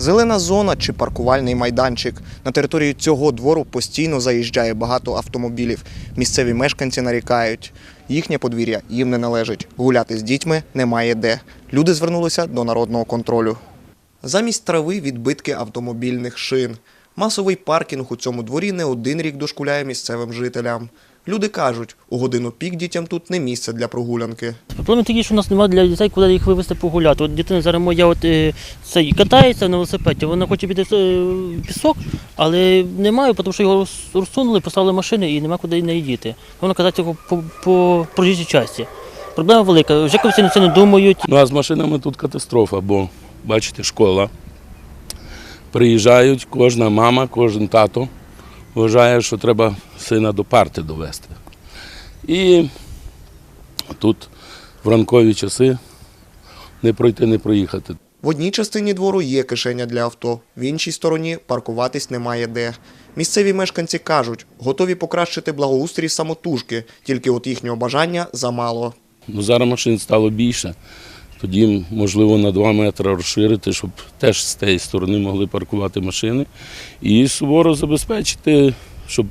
Зелена зона чи паркувальний майданчик. На територію цього двору постійно заїжджає багато автомобілів. Місцеві мешканці нарікають. Їхнє подвір'я їм не належить. Гуляти з дітьми немає де. Люди звернулися до народного контролю. Замість трави відбитки автомобільних шин. Масовий паркінг у цьому дворі не один рік дошкуляє місцевим жителям. Люди кажуть, у годину пік дітям тут не місце для прогулянки. Проблема такі, що у нас немає для дітей, куди їх вивезти погуляти. От дитина зараз моя от, е, цей, катається на велосипеді, вона хоче піти е, в пісок, але немає, тому що його розсунули, поставили машини і нема куди неї діти. Вона катається по, по, по проїжджій часті. Проблема велика. Жековці на це не думають. Ну а з машинами тут катастрофа, бо бачите, школа. Приїжджають, кожна мама, кожен тато вважає, що треба сина до парти довести. І тут в ранкові часи не пройти, не проїхати. В одній частині двору є кишеня для авто, в іншій стороні паркуватись немає де. Місцеві мешканці кажуть, готові покращити благоустрій самотужки, тільки от їхнього бажання замало. Ну, зараз машин стало більше. Тоді, можливо, на 2 метри розширити, щоб теж з тієї сторони могли паркувати машини. І суворо забезпечити, щоб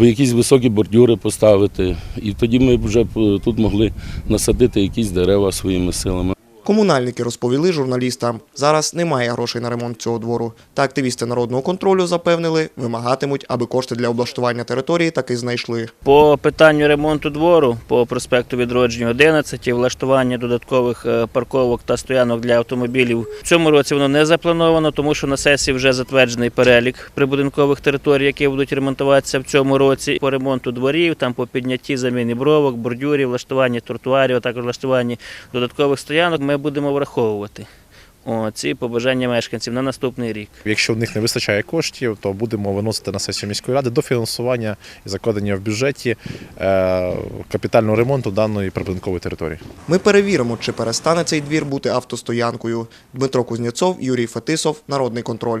якісь високі бордюри поставити. І тоді ми б вже тут могли насадити якісь дерева своїми силами. Комунальники розповіли журналістам, зараз немає грошей на ремонт цього двору. Та активісти народного контролю запевнили, вимагатимуть, аби кошти для облаштування території таки знайшли. По питанню ремонту двору по проспекту Відродження 11 і влаштування додаткових е, парковок та стоянок для автомобілів в цьому році воно не заплановано, тому що на сесії вже затверджений перелік прибудинкових територій, які будуть ремонтуватися в цьому році. По ремонту дворів, там по піднятті заміни бровок, бордюрів, влаштуванні тротуарів, а також влаштуванні додаткових стоянок. Ми будемо враховувати О, ці побажання мешканців на наступний рік. Якщо в них не вистачає коштів, то будемо виносити на сесію міської ради до фінансування і закладення в бюджеті е, капітального ремонту даної прибудинкової території. Ми перевіримо, чи перестане цей двір бути автостоянкою. Дмитро Кузнєцов, Юрій Фетисов, Народний контроль.